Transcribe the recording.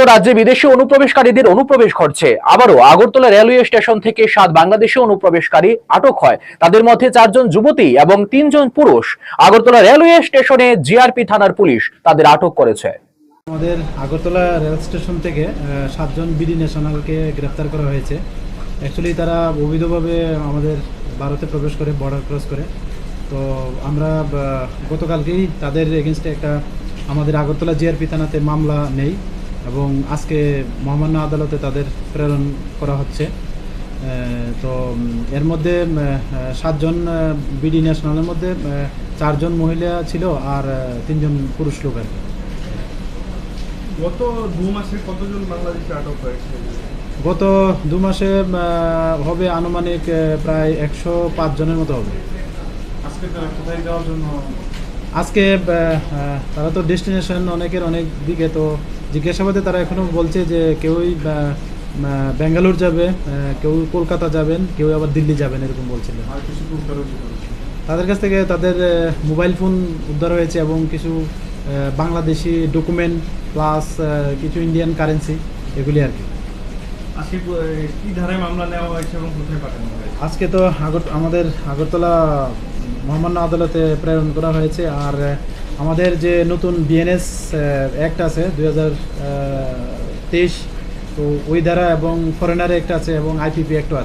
ক্রমাগত রাজ্যে বিদেশি অনুপ্রবেশকারীদের অনুপ্রবেশ ঘটছে। আবারও আগরতলা রেলওয়ে স্টেশন থেকে সাত বাংলাদেশি অনুপ্রবেশকারী আটক হয়। তাদের মধ্যে চারজন যুবতী এবং তিনজন পুরুষ। আগরতলা রেলওয়ে স্টেশনে জিআরপি থানার পুলিশ তাদের আটক করেছে। আমাদের আগরতলা রেল স্টেশন থেকে সাতজন বিডি ন্যাশনালকে গ্রেফতার করা হয়েছে। অ্যাকচুয়ালি তারা অবৈধভাবে আমাদের ভারতে প্রবেশ করে বর্ডার ক্রস করে। তো আমরা গতকালকেই তাদের এগেনস্টে একটা আমাদের আগরতলা জিআরপি থানাতে মামলা নেই। এবং আজকে মহামান্য আদালতে তাদের প্রেরণ করা হচ্ছে। তো এর মধ্যে সাতজন বিডি ন্যাশনালের মধ্যে চারজন মহিলা ছিল আর তিনজন পুরুষ লোক আর। গত দু মাসে কতজন বাংলাদেশে আটক হয়েছে? গত দু মাসে হবে আনুমানিক প্রায় একশো পাঁচ জনের মতো হবে। আজকে কোথায় যাওয়ার জন্য? আজকে তারা তো ডেস্টিনেশন অনেকের অনেক দিকে তো জিজ্ঞাসাবাদে তারা এখনও বলছে যে কেউই ব্যাঙ্গালোর যাবে কেউ কলকাতা যাবেন কেউ আবার দিল্লি যাবেন এরকম বলছিলেন হয়েছে তাদের কাছ থেকে তাদের মোবাইল ফোন উদ্ধার হয়েছে এবং কিছু বাংলাদেশি ডকুমেন্ট প্লাস কিছু ইন্ডিয়ান কারেন্সি এগুলি আর কি। আজকে তো আগর আমাদের আগরতলা মহামান্য আদালতে প্রেরণ করা হয়েছে। আর আমাদের যে নতুন বিএনএস অ্যাক্ট আছে, দুই তেইশ, তো ওই দ্বারা এবং ফরেনার অ্যাক্ট আছে এবং আইপিপি অ্যাক্টও আছে।